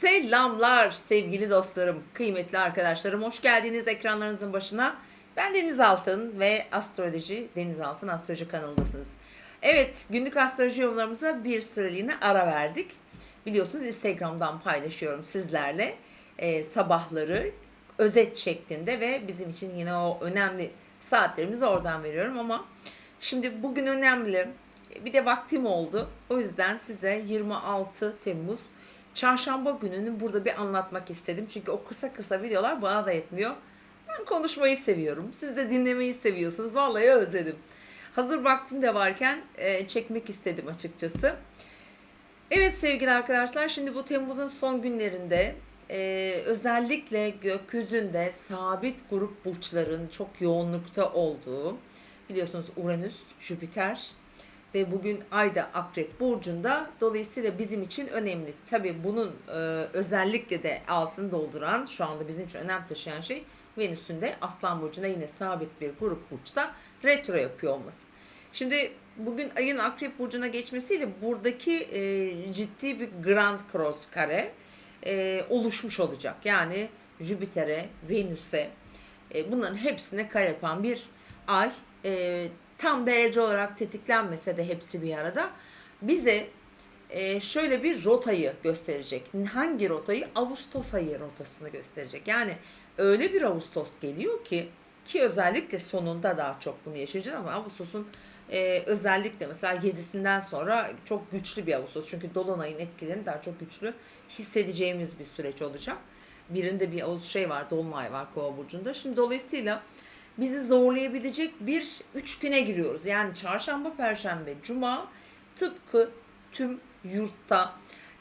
Selamlar sevgili dostlarım, kıymetli arkadaşlarım. Hoş geldiniz ekranlarınızın başına. Ben Deniz Altın ve Astroloji Deniz Altın Astroloji kanalındasınız. Evet, günlük astroloji yorumlarımıza bir süreliğine ara verdik. Biliyorsunuz Instagram'dan paylaşıyorum sizlerle e, sabahları özet şeklinde ve bizim için yine o önemli saatlerimizi oradan veriyorum ama şimdi bugün önemli bir de vaktim oldu. O yüzden size 26 Temmuz çarşamba gününü burada bir anlatmak istedim. Çünkü o kısa kısa videolar bana da yetmiyor. Ben konuşmayı seviyorum. Siz de dinlemeyi seviyorsunuz. Vallahi özledim. Hazır vaktim de varken e, çekmek istedim açıkçası. Evet sevgili arkadaşlar şimdi bu Temmuz'un son günlerinde e, özellikle gökyüzünde sabit grup burçların çok yoğunlukta olduğu biliyorsunuz Uranüs, Jüpiter ve bugün Ayda Akrep Burcu'nda dolayısıyla bizim için önemli. Tabi bunun e, özellikle de altını dolduran şu anda bizim için önem taşıyan şey Venüs'ün de Aslan Burcu'na yine sabit bir grup burçta retro yapıyor olması. Şimdi bugün ayın Akrep Burcu'na geçmesiyle buradaki e, ciddi bir Grand Cross kare e, oluşmuş olacak. Yani Jüpiter'e, Venüs'e e, bunların hepsine kare yapan bir ay. E, tam derece olarak tetiklenmese de hepsi bir arada bize e, şöyle bir rotayı gösterecek. Hangi rotayı? Ağustos ayı rotasını gösterecek. Yani öyle bir Ağustos geliyor ki ki özellikle sonunda daha çok bunu yaşayacağız ama Ağustos'un e, özellikle mesela 7'sinden sonra çok güçlü bir Ağustos. Çünkü Dolunay'ın etkilerini daha çok güçlü hissedeceğimiz bir süreç olacak. Birinde bir Ağustos şey var, Dolunay var Kova burcunda. Şimdi dolayısıyla bizi zorlayabilecek bir üç güne giriyoruz. Yani çarşamba, perşembe, cuma tıpkı tüm yurtta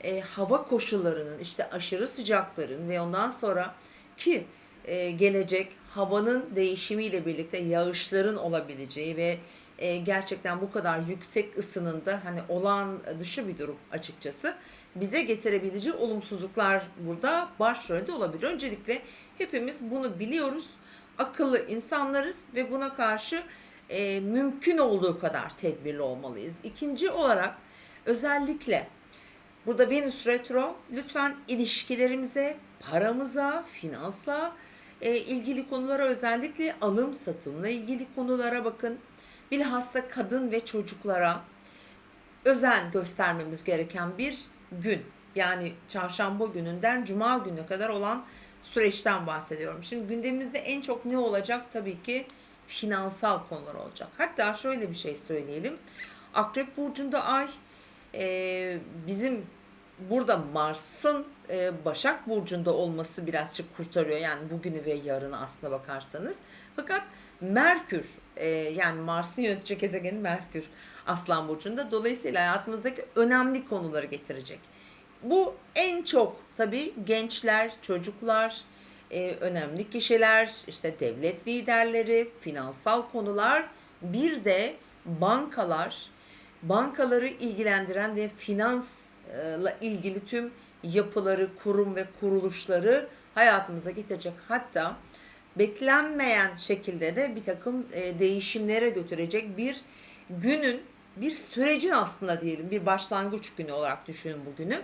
e, hava koşullarının işte aşırı sıcakların ve ondan sonra ki e, gelecek havanın değişimiyle birlikte yağışların olabileceği ve e, gerçekten bu kadar yüksek ısının da hani olağan dışı bir durum açıkçası bize getirebileceği olumsuzluklar burada başrolde olabilir. Öncelikle hepimiz bunu biliyoruz akıllı insanlarız ve buna karşı e, mümkün olduğu kadar tedbirli olmalıyız. İkinci olarak özellikle burada Venüs retro lütfen ilişkilerimize, paramıza, finansla e, ilgili konulara özellikle alım satımla ilgili konulara bakın. Bilhassa kadın ve çocuklara özen göstermemiz gereken bir gün. Yani çarşamba gününden cuma gününe kadar olan süreçten bahsediyorum. Şimdi gündemimizde en çok ne olacak? Tabii ki finansal konular olacak. Hatta şöyle bir şey söyleyelim. Akrep Burcu'nda ay e, bizim burada Mars'ın e, Başak Burcu'nda olması birazcık kurtarıyor. Yani bugünü ve yarını aslına bakarsanız. Fakat Merkür e, yani Mars'ın yönetici gezegeni Merkür Aslan Burcu'nda. Dolayısıyla hayatımızdaki önemli konuları getirecek. Bu en çok tabii gençler, çocuklar, e, önemli kişiler, işte devlet liderleri, finansal konular, bir de bankalar, bankaları ilgilendiren ve finansla ilgili tüm yapıları, kurum ve kuruluşları hayatımıza getirecek. Hatta beklenmeyen şekilde de bir takım e, değişimlere götürecek bir günün, bir sürecin aslında diyelim bir başlangıç günü olarak düşünün bugünü.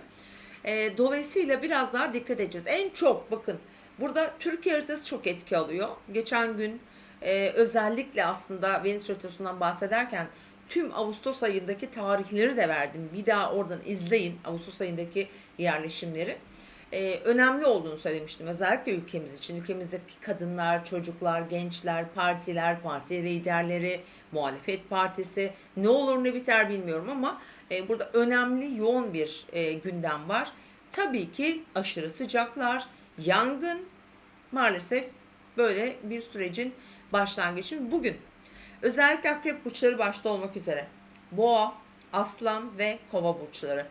E, dolayısıyla biraz daha dikkat edeceğiz. En çok bakın burada Türkiye haritası çok etki alıyor. Geçen gün e, özellikle aslında Venüs Retrosu'ndan bahsederken tüm Ağustos ayındaki tarihleri de verdim. Bir daha oradan izleyin Ağustos ayındaki yerleşimleri. Ee, önemli olduğunu söylemiştim. Özellikle ülkemiz için. Ülkemizdeki kadınlar, çocuklar, gençler, partiler, parti liderleri, muhalefet partisi ne olur ne biter bilmiyorum ama e, burada önemli yoğun bir e, gündem var. Tabii ki aşırı sıcaklar, yangın maalesef böyle bir sürecin başlangıcı. Bugün özellikle akrep burçları başta olmak üzere boğa, aslan ve kova burçları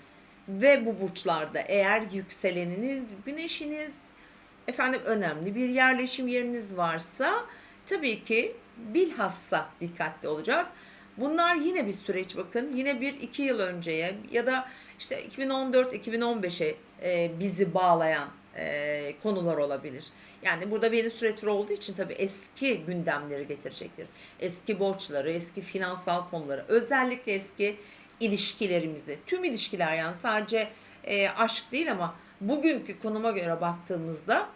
ve bu burçlarda eğer yükseleniniz, güneşiniz, efendim önemli bir yerleşim yeriniz varsa tabii ki bilhassa dikkatli olacağız. Bunlar yine bir süreç bakın. Yine bir iki yıl önceye ya da işte 2014-2015'e e, bizi bağlayan e, konular olabilir. Yani burada Venüs retro olduğu için tabii eski gündemleri getirecektir. Eski borçları, eski finansal konuları, özellikle eski ilişkilerimizi, tüm ilişkiler yani sadece e, aşk değil ama bugünkü konuma göre baktığımızda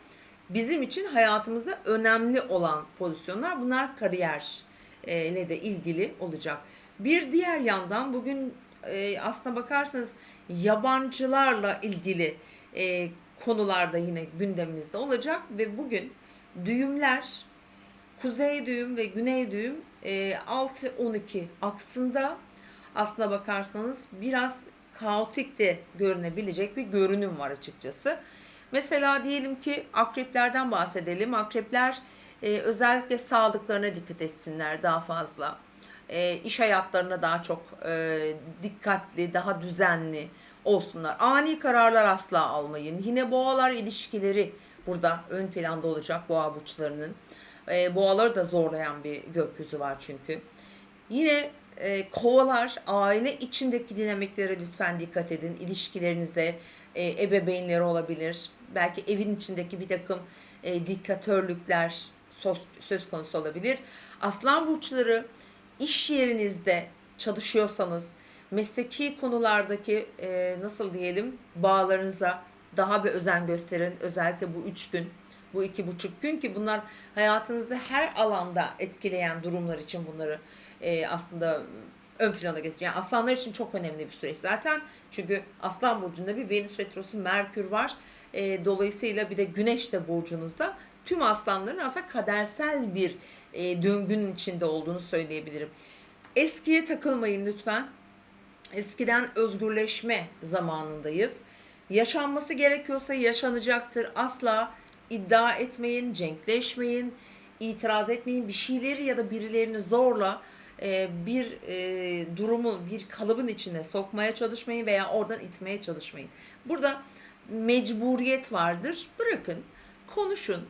bizim için hayatımızda önemli olan pozisyonlar bunlar kariyer e, ile de ilgili olacak. Bir diğer yandan bugün e, aslına bakarsanız yabancılarla ilgili e, konularda yine gündemimizde olacak ve bugün düğümler kuzey düğüm ve güney düğüm e, 6-12 aksında aslına bakarsanız biraz kaotik de görünebilecek bir görünüm var açıkçası. Mesela diyelim ki akreplerden bahsedelim. Akrepler e, özellikle sağlıklarına dikkat etsinler daha fazla. E, iş hayatlarına daha çok e, dikkatli, daha düzenli olsunlar. Ani kararlar asla almayın. Yine boğalar ilişkileri burada ön planda olacak boğa burçlarının. E, boğaları da zorlayan bir gökyüzü var çünkü. Yine e, kovalar aile içindeki dinamiklere lütfen dikkat edin. İlişkilerinize, e, ebeveynleri olabilir. Belki evin içindeki bir takım e, diktatörlükler söz, konusu olabilir. Aslan burçları iş yerinizde çalışıyorsanız mesleki konulardaki e, nasıl diyelim bağlarınıza daha bir özen gösterin. Özellikle bu üç gün, bu iki buçuk gün ki bunlar hayatınızı her alanda etkileyen durumlar için bunları e, aslında ön plana getiriyor. Yani aslanlar için çok önemli bir süreç zaten. Çünkü aslan burcunda bir Venüs retrosu Merkür var. E, dolayısıyla bir de Güneş de burcunuzda. Tüm aslanların aslında kadersel bir e, döngünün içinde olduğunu söyleyebilirim. Eskiye takılmayın lütfen. Eskiden özgürleşme zamanındayız. Yaşanması gerekiyorsa yaşanacaktır. Asla iddia etmeyin, cenkleşmeyin, itiraz etmeyin. Bir şeyleri ya da birilerini zorla e, bir e, durumu, bir kalıbın içine sokmaya çalışmayın veya oradan itmeye çalışmayın. Burada mecburiyet vardır. Bırakın, konuşun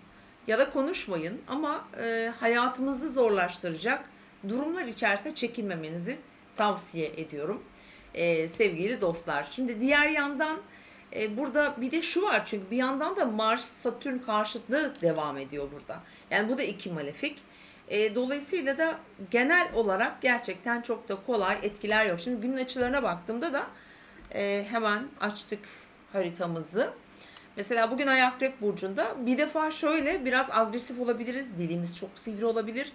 ya da konuşmayın ama e, hayatımızı zorlaştıracak durumlar içerisinde çekinmemenizi tavsiye ediyorum e, sevgili dostlar. Şimdi diğer yandan e, burada bir de şu var çünkü bir yandan da Mars Satürn karşıtlığı devam ediyor burada. Yani bu da iki malefik. E, dolayısıyla da genel olarak gerçekten çok da kolay etkiler yok. Şimdi günün açılarına baktığımda da e, hemen açtık haritamızı. Mesela bugün Ay Akrep Burcu'nda bir defa şöyle biraz agresif olabiliriz. Dilimiz çok sivri olabilir.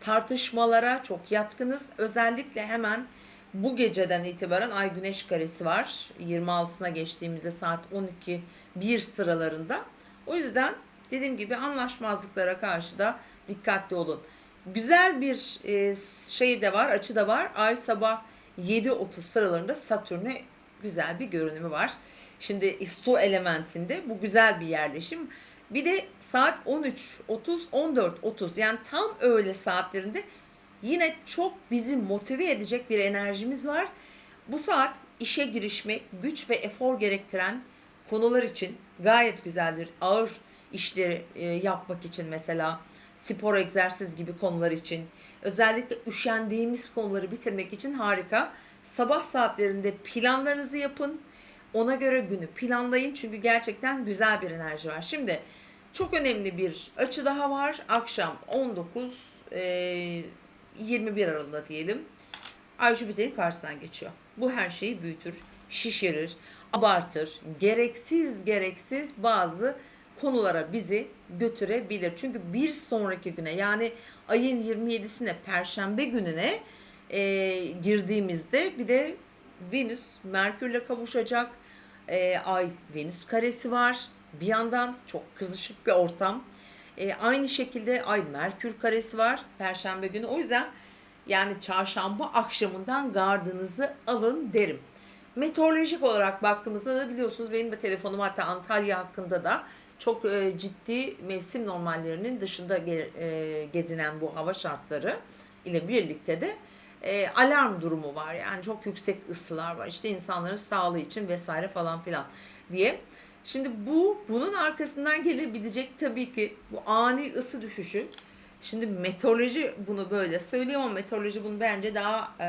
Tartışmalara çok yatkınız. Özellikle hemen bu geceden itibaren Ay Güneş karesi var. 26'sına geçtiğimizde saat 12 1 sıralarında. O yüzden dediğim gibi anlaşmazlıklara karşı da dikkatli olun. Güzel bir şey de var, açı da var. Ay sabah 7.30 sıralarında Satürn'e güzel bir görünümü var. Şimdi su elementinde bu güzel bir yerleşim. Bir de saat 13.30, 14.30 yani tam öğle saatlerinde yine çok bizi motive edecek bir enerjimiz var. Bu saat işe girişmek, güç ve efor gerektiren konular için gayet güzeldir. Ağır işleri e, yapmak için mesela spor egzersiz gibi konular için özellikle üşendiğimiz konuları bitirmek için harika. Sabah saatlerinde planlarınızı yapın. Ona göre günü planlayın çünkü gerçekten güzel bir enerji var. Şimdi çok önemli bir açı daha var. Akşam 19 e, 21 aralığında diyelim. Ay Jüpiter'in karşısından geçiyor. Bu her şeyi büyütür, şişirir, abartır. Gereksiz gereksiz bazı konulara bizi götürebilir. Çünkü bir sonraki güne yani ayın 27'sine Perşembe gününe e, girdiğimizde bir de Venüs Merkürle kavuşacak. E, Ay Venüs karesi var. Bir yandan çok kızışık bir ortam. E, aynı şekilde Ay Merkür karesi var Perşembe günü. O yüzden yani çarşamba akşamından gardınızı alın derim. Meteorolojik olarak baktığımızda da biliyorsunuz benim de telefonum hatta Antalya hakkında da çok e, ciddi mevsim normallerinin dışında ge, e, gezinen bu hava şartları ile birlikte de e, alarm durumu var. Yani çok yüksek ısılar var. İşte insanların sağlığı için vesaire falan filan diye. Şimdi bu bunun arkasından gelebilecek tabii ki bu ani ısı düşüşü. Şimdi meteoroloji bunu böyle söylüyor ama meteoroloji bunu bence daha e,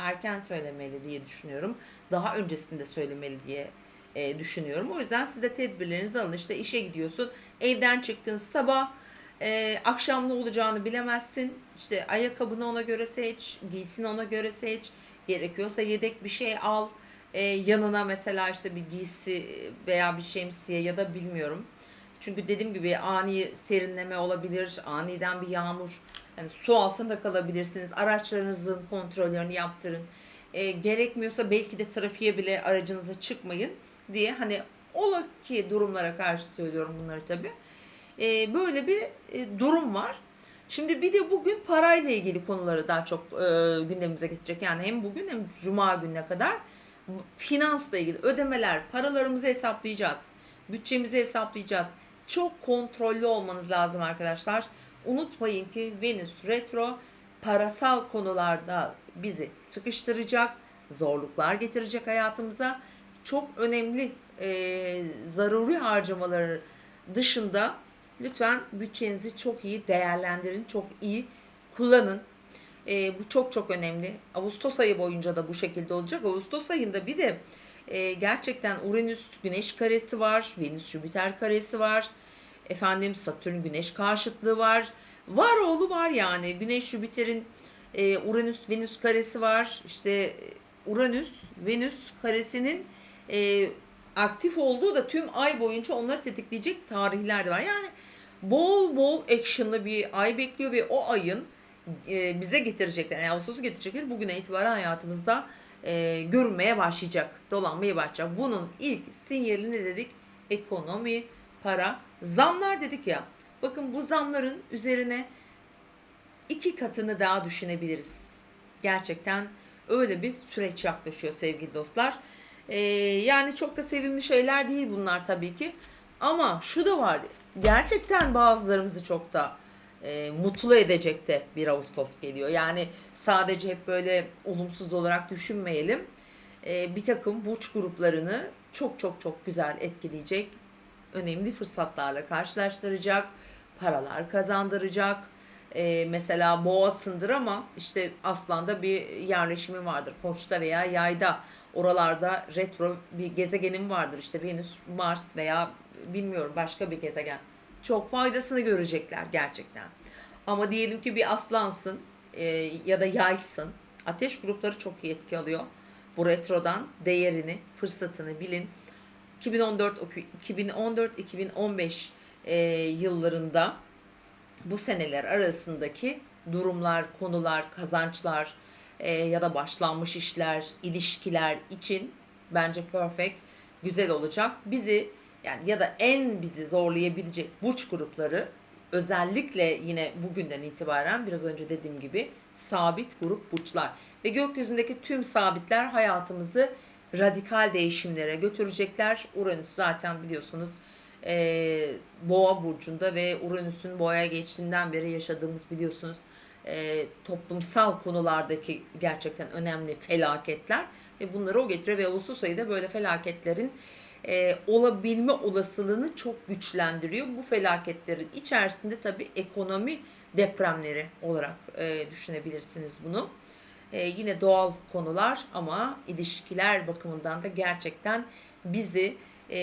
erken söylemeli diye düşünüyorum. Daha öncesinde söylemeli diye e, düşünüyorum. O yüzden siz de tedbirlerinizi alın. İşte işe gidiyorsun, evden çıktın sabah, e, akşam ne olacağını bilemezsin. İşte ayakkabını ona göre seç, giysini ona göre seç. Gerekiyorsa yedek bir şey al. E, yanına mesela işte bir giysi veya bir şemsiye ya da bilmiyorum. Çünkü dediğim gibi ani serinleme olabilir, aniden bir yağmur, yani su altında kalabilirsiniz. Araçlarınızın kontrollerini yaptırın. E, gerekmiyorsa belki de trafiğe bile aracınıza çıkmayın diye hani ola ki durumlara karşı söylüyorum bunları tabii. E, böyle bir e, durum var. Şimdi bir de bugün parayla ilgili konuları daha çok e, gündemimize getirecek. Yani hem bugün hem cuma gününe kadar finansla ilgili ödemeler, paralarımızı hesaplayacağız. Bütçemizi hesaplayacağız. Çok kontrollü olmanız lazım arkadaşlar. Unutmayın ki Venüs retro parasal konularda bizi sıkıştıracak, zorluklar getirecek hayatımıza. Çok önemli e, zaruri harcamaları dışında lütfen bütçenizi çok iyi değerlendirin, çok iyi kullanın. E, bu çok çok önemli. Ağustos ayı boyunca da bu şekilde olacak. Ağustos ayında bir de e, gerçekten Uranüs Güneş karesi var, Venüs Jüpiter karesi var. Efendim Satürn Güneş karşıtlığı var. Var oğlu var yani. Güneş Jüpiter'in e, Uranüs Venüs karesi var. İşte e, Uranüs Venüs karesinin e, aktif olduğu da tüm ay boyunca onları tetikleyecek tarihler de var. Yani bol bol action'lı bir ay bekliyor ve o ayın e, bize getirecekler, yani Ağustos'u getirecekler bugüne itibaren hayatımızda e, görünmeye başlayacak, dolanmaya başlayacak. Bunun ilk sinyali ne dedik? Ekonomi, para, zamlar dedik ya. Bakın bu zamların üzerine iki katını daha düşünebiliriz. Gerçekten öyle bir süreç yaklaşıyor sevgili dostlar. Ee, yani çok da sevimli şeyler değil bunlar tabii ki. Ama şu da var. Gerçekten bazılarımızı çok da e, mutlu edecek de bir Ağustos geliyor. Yani sadece hep böyle olumsuz olarak düşünmeyelim. E, bir takım burç gruplarını çok çok çok güzel etkileyecek önemli fırsatlarla karşılaştıracak, paralar kazandıracak. E, mesela boğasındır ama işte aslanda bir yerleşimi vardır. Koç'ta veya yayda oralarda retro bir gezegenim vardır. İşte Venüs, Mars veya bilmiyorum başka bir gezegen. Çok faydasını görecekler gerçekten. Ama diyelim ki bir aslansın e, ya da yaysın. Ateş grupları çok iyi etki alıyor. Bu retrodan değerini, fırsatını bilin. 2014 2014 2015 e, yıllarında bu seneler arasındaki durumlar, konular, kazançlar e, ya da başlanmış işler, ilişkiler için bence perfect güzel olacak. Bizi yani ya da en bizi zorlayabilecek burç grupları özellikle yine bugünden itibaren biraz önce dediğim gibi sabit grup burçlar ve gökyüzündeki tüm sabitler hayatımızı radikal değişimlere götürecekler. Uranüs zaten biliyorsunuz e, boğa burcunda ve Uranüs'ün boğaya geçtiğinden beri yaşadığımız biliyorsunuz e, toplumsal konulardaki gerçekten önemli felaketler ve bunları o getiriyor ve Ağustos ayı da böyle felaketlerin e, olabilme olasılığını çok güçlendiriyor. Bu felaketlerin içerisinde tabii ekonomi depremleri olarak e, düşünebilirsiniz bunu. E, yine doğal konular ama ilişkiler bakımından da gerçekten bizi e,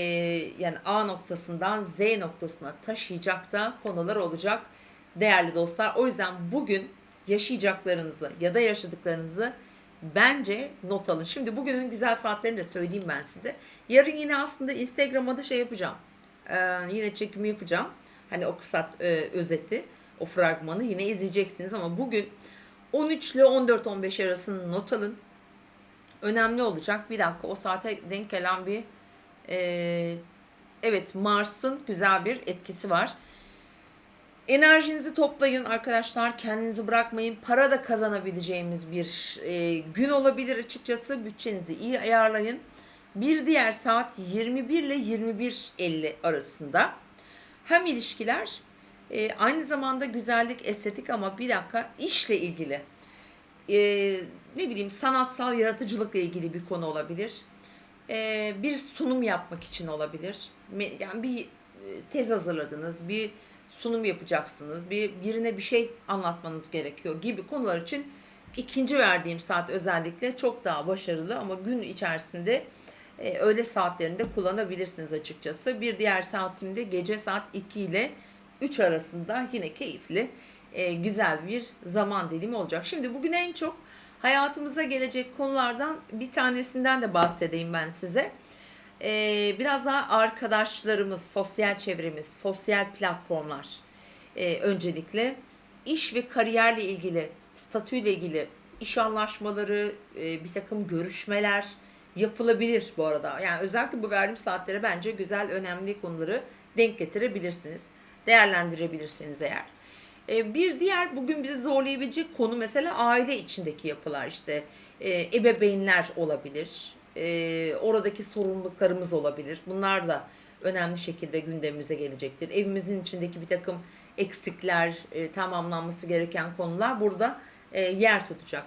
yani A noktasından Z noktasına taşıyacak da konular olacak değerli dostlar. O yüzden bugün yaşayacaklarınızı ya da yaşadıklarınızı bence not alın. Şimdi bugünün güzel saatlerini de söyleyeyim ben size. Yarın yine aslında Instagram'a da şey yapacağım. Ee, yine çekimi yapacağım. Hani o kısa e, özeti, o fragmanı yine izleyeceksiniz ama bugün 13 ile 14-15 arasını not alın. Önemli olacak. Bir dakika o saate denk gelen bir e, evet Mars'ın güzel bir etkisi var. Enerjinizi toplayın arkadaşlar. Kendinizi bırakmayın. Para da kazanabileceğimiz bir e, gün olabilir açıkçası. Bütçenizi iyi ayarlayın. Bir diğer saat 21 ile 21.50 arasında. Hem ilişkiler e, aynı zamanda güzellik, estetik ama bir dakika işle ilgili. E, ne bileyim sanatsal yaratıcılıkla ilgili bir konu olabilir. E, bir sunum yapmak için olabilir. Yani bir e, tez hazırladınız, bir sunum yapacaksınız, bir birine bir şey anlatmanız gerekiyor gibi konular için ikinci verdiğim saat özellikle çok daha başarılı ama gün içerisinde e, öğle saatlerinde kullanabilirsiniz açıkçası. Bir diğer saatimde gece saat 2 ile 3 arasında yine keyifli, e, güzel bir zaman dilimi olacak. Şimdi bugün en çok hayatımıza gelecek konulardan bir tanesinden de bahsedeyim ben size. Ee, biraz daha arkadaşlarımız, sosyal çevremiz, sosyal platformlar ee, öncelikle iş ve kariyerle ilgili, statüyle ilgili iş anlaşmaları, e, bir takım görüşmeler yapılabilir bu arada. Yani özellikle bu verdiğim saatlere bence güzel, önemli konuları denk getirebilirsiniz. Değerlendirebilirsiniz eğer. E, Bir diğer bugün bizi zorlayabilecek konu mesela aile içindeki yapılar işte e, ebeveynler olabilir, e, oradaki sorumluluklarımız olabilir. Bunlar da önemli şekilde gündemimize gelecektir. Evimizin içindeki bir takım eksikler, e, tamamlanması gereken konular burada e, yer tutacak.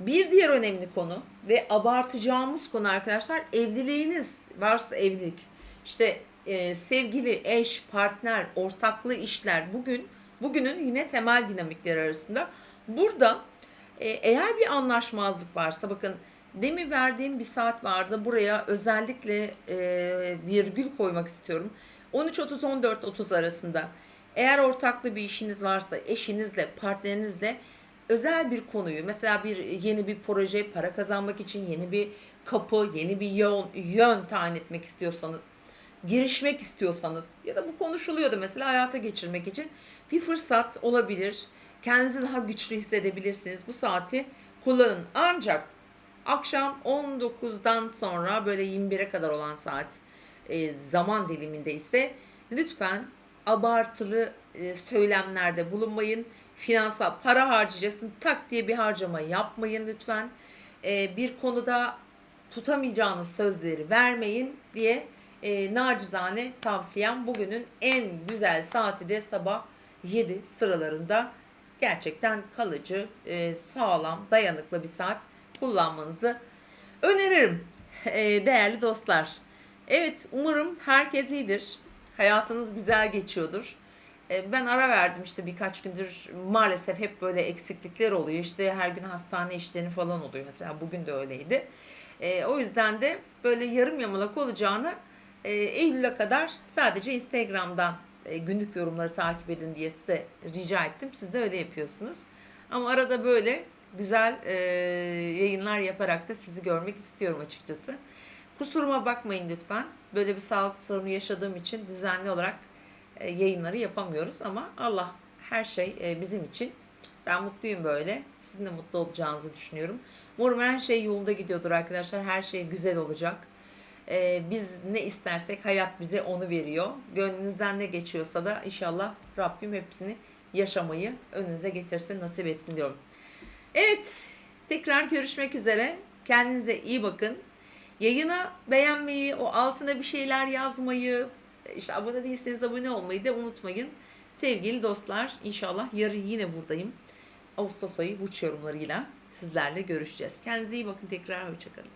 Bir diğer önemli konu ve abartacağımız konu arkadaşlar evliliğiniz varsa evlilik. İşte e, sevgili, eş, partner, ortaklı işler bugün bugünün yine temel dinamikleri arasında. Burada e, eğer bir anlaşmazlık varsa bakın demin verdiğim bir saat vardı. Buraya özellikle e, virgül koymak istiyorum. 13.30-14.30 arasında eğer ortaklı bir işiniz varsa eşinizle, partnerinizle özel bir konuyu mesela bir yeni bir proje, para kazanmak için yeni bir kapı, yeni bir yön, yön tayin etmek istiyorsanız, girişmek istiyorsanız ya da bu konuşuluyordu mesela hayata geçirmek için bir fırsat olabilir. Kendinizi daha güçlü hissedebilirsiniz. Bu saati kullanın. Ancak akşam 19'dan sonra böyle 21'e kadar olan saat e, zaman diliminde ise lütfen abartılı e, söylemlerde bulunmayın. Finansal para harcayacaksın tak diye bir harcama yapmayın lütfen. E, bir konuda tutamayacağınız sözleri vermeyin diye e, nacizane tavsiyem bugünün en güzel saati de sabah 7 sıralarında gerçekten kalıcı, e, sağlam, dayanıklı bir saat kullanmanızı öneririm e, değerli dostlar. Evet umarım herkes iyidir. Hayatınız güzel geçiyordur. E, Ben ara verdim işte birkaç gündür maalesef hep böyle eksiklikler oluyor. İşte her gün hastane işleri falan oluyor. Mesela bugün de öyleydi. E, o yüzden de böyle yarım yamalak olacağını e, Eylül'e kadar sadece Instagram'dan e, günlük yorumları takip edin diye size rica ettim. Siz de öyle yapıyorsunuz. Ama arada böyle güzel e, yayınlar yaparak da sizi görmek istiyorum açıkçası. Kusuruma bakmayın lütfen. Böyle bir sağlık sorunu yaşadığım için düzenli olarak e, yayınları yapamıyoruz ama Allah her şey e, bizim için. Ben mutluyum böyle. Sizin de mutlu olacağınızı düşünüyorum. Umarım her şey yolunda gidiyordur arkadaşlar. Her şey güzel olacak. E, biz ne istersek hayat bize onu veriyor. Gönlünüzden ne geçiyorsa da inşallah Rabbim hepsini yaşamayı önünüze getirsin, nasip etsin diyorum. Evet, tekrar görüşmek üzere. Kendinize iyi bakın. Yayına beğenmeyi, o altına bir şeyler yazmayı, işte abone değilseniz abone olmayı da unutmayın. Sevgili dostlar, inşallah yarın yine buradayım. Ağustos ayı burç yorumlarıyla sizlerle görüşeceğiz. Kendinize iyi bakın tekrar, hoşçakalın.